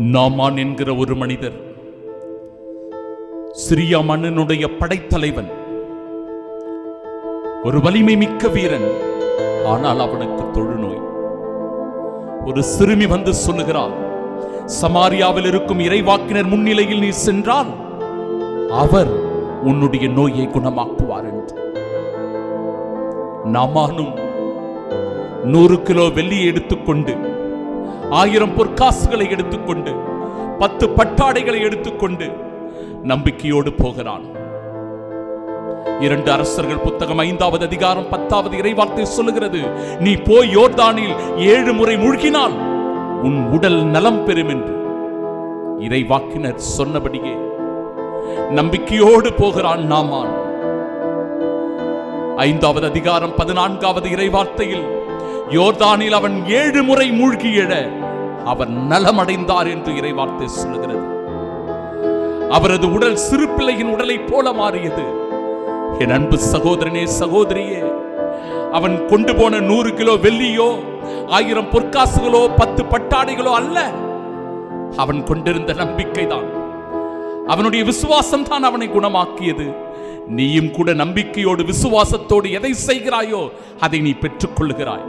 நாமான் என்கிற ஒரு மனிதர் சிரியா மன்னனுடைய படைத்தலைவன் ஒரு வலிமை மிக்க வீரன் ஆனால் அவனுக்கு தொழுநோய். ஒரு சிறுமி வந்து சொல்லுகிறாள் சமாரியாவில் இருக்கும் இறைவாக்கினர் முன்னிலையில் நீ சென்றால் அவர் உன்னுடைய நோயை குணமாக்குவார் என்று. நாமானும் நூறு கிலோ வெள்ளி எடுத்துக்கொண்டு ஆயிரம் பொற்காசுகளை எடுத்துக்கொண்டு பத்து பட்டாடைகளை எடுத்துக்கொண்டு நம்பிக்கையோடு போகிறான். இரண்டு அரசர்கள் புத்தகம் ஐந்தாவது அதிகாரம் பத்தாவது இறைவார்த்தை சொல்லுகிறது நீ போய் யோர்தானில் ஏழு முறை மூழ்கினால் உன் உடல் நலம் பெறும் என்று. இறைவாக்கினர் சொன்னபடியே நம்பிக்கையோடு போகிறான் நாமான். ஐந்தாவது அதிகாரம் பதினான்காவது இறைவார்த்தையில் யோர்தானில் அவன் ஏழு முறை மூழ்கி எழ அவர் நலமடைந்தார் என்று இறைவார்த்தை சொல்லுகிறது. அவரது உடல் சிறு பிள்ளையின் உடலைப் போல மாறியது. என் அன்பு சகோதரனே சகோதரியே அவன் கொண்டு போன நூறு கிலோ வெள்ளியோ ஆயிரம் பொற்காசுகளோ பத்து பட்டாடைகளோ அல்ல. அவன் கொண்டிருந்த நம்பிக்கைதான். அவனுடைய விசுவாசம் தான் அவனை குணமாக்கியது. நீயும் கூட நம்பிக்கையோடு விசுவாசத்தோடு எதை செய்கிறாயோ அதை நீ பெற்றுக்கொள்கிறாய்